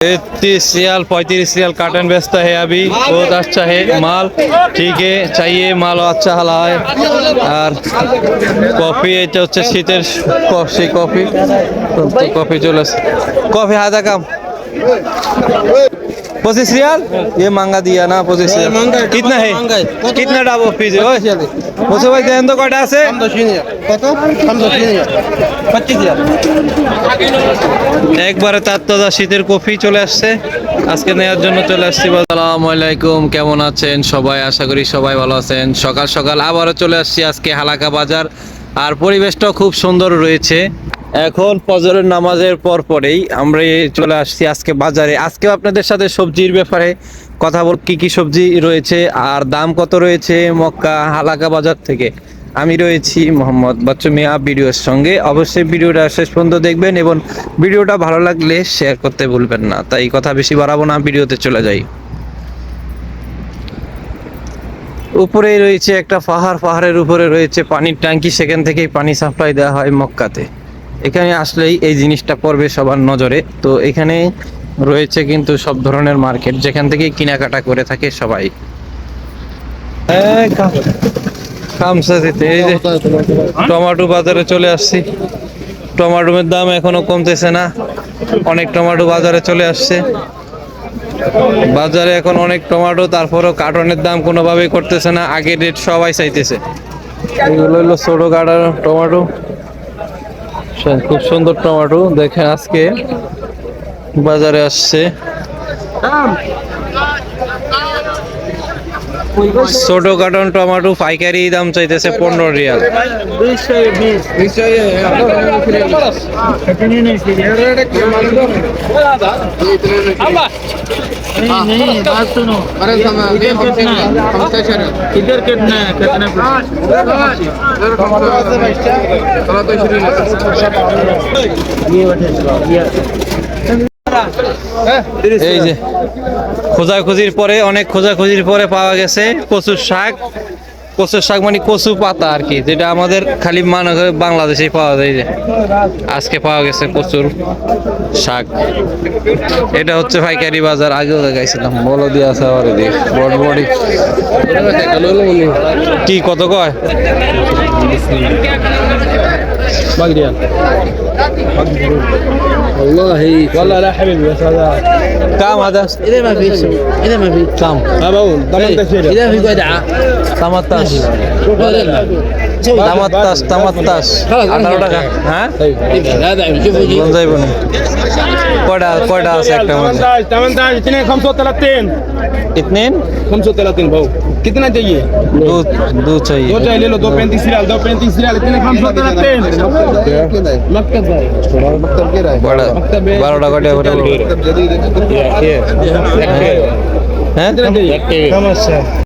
तीस रियाल पैंतीस रियाल काटन बेचता है अभी बहुत अच्छा है माल ठीक है चाहिए माल अच्छा हला है আর কফি এটা হচ্ছে শীতের ক- সেই কফি তো কফি চলে আসে কফি হাদা কাম पच्चीस रियाल ये मांगा दिया ना पच्चीस रियाल कितना है कितना डाबो पीस বসে ভাই দেন তো কয়টা আছে? কত? একবারে তার তাজা শীতের কফি চলে আসছে। আজকে নেওয়ার জন্য চলে আসছি আসসালামু আলাইকুম কেমন আছেন সবাই? আশা করি সবাই ভালো আছেন। সকাল সকাল আবারও চলে আসছি আজকে হালাকা বাজার। আর পরিবেশটাও খুব সুন্দর রয়েছে। এখন ফজরের নামাজের পর পরেই আমরা চলে আসছি আজকে বাজারে। আজকে আপনাদের সাথে সবজির ব্যাপারে কথা বল কি কি সবজি রয়েছে আর দাম কত রয়েছে মক্কা হালাকা বাজার থেকে? আমি রয়েছি মোহাম্মদ বাচ্চু মিয়া ভিডিওর সঙ্গে। অবশ্যই ভিডিওটা শেষ পর্যন্ত দেখবেন এবং ভিডিওটা ভালো লাগলে শেয়ার করতে ভুলবেন না। তাই কথা বেশি বাড়াবো না, ভিডিওতে চলে যাই। উপরে রয়েছে একটা পাহাড়, পাহাড়ের উপরে রয়েছে পানির ট্যাঙ্কি। সেখান থেকেই পানি সাপ্লাই দেওয়া হয় মক্কাতে। এখানে আসলেই এই জিনিসটা পড়বে সবার নজরে। তো এখানে রয়েছে কিন্তু সব ধরনের মার্কেট যেখান থেকে কেনাকাটা করে থাকে সবাই। এই খা- এই যে টমেটো বাজারে চলে আসছি। টমেটোর দাম এখনও কমতেছে না। অনেক টমেটো বাজারে চলে আসছে। বাজারে এখন অনেক টমেটো তারপরও কার্টনের দাম কোনোভাবেই করতেছে না। আগে রেট সবাই চাইতেছে। এগুলো হলো ছোটো কাটার টমেটো। খুব সুন্দর টমেটো। দেখেন আজকে বাজারে আসছে। ছোট কার্টন টমেটো পাইকারি দাম চাইতেছে পনেরো রিয়াল नहीं बात सुनो अरे इधर कितना इधर कितना है कितने এই যে খোঁজাখুঁজির পরে অনেক খোঁজাখুঁজির পরে পাওয়া গেছে কচুর শাক। কচুর শাক মানে কচু পাতা আর কি যেটা আমাদের খালি মানে বাংলাদেশে পাওয়া যায় যে। আজকে পাওয়া গেছে কচুর শাক। এটা হচ্ছে পাইকারি বাজার আগেও দেখাইছিলাম বলো দিয়ে আছে আবার এদিকে বড় বড়ি কি কত কয়? والله والله لا حبيبي بس هذا কাম হাদা اذا ما في اذا ما في কাম ما بقول 18 اذا في قدعه তামাত্তাস ولا لا তামাত্তাস তামাত্তাস আঠারো টাকা হ্যাঁ لا بعد شوفوا جي কোন যাইব না কয়টা কয়টা আছে একটা মধ্যে 18 2 35 कितने 35 भाऊ कितना चाहिए दो दो चाहिए दो चाहिए ले लो दो पैंतीस रियाल दो पैंतीस रियाल इतने खमसोतलातीन मकतब भाई बड़ा बारह टाका टेबल मकतब বারোটা কটা করে হ্যাঁ?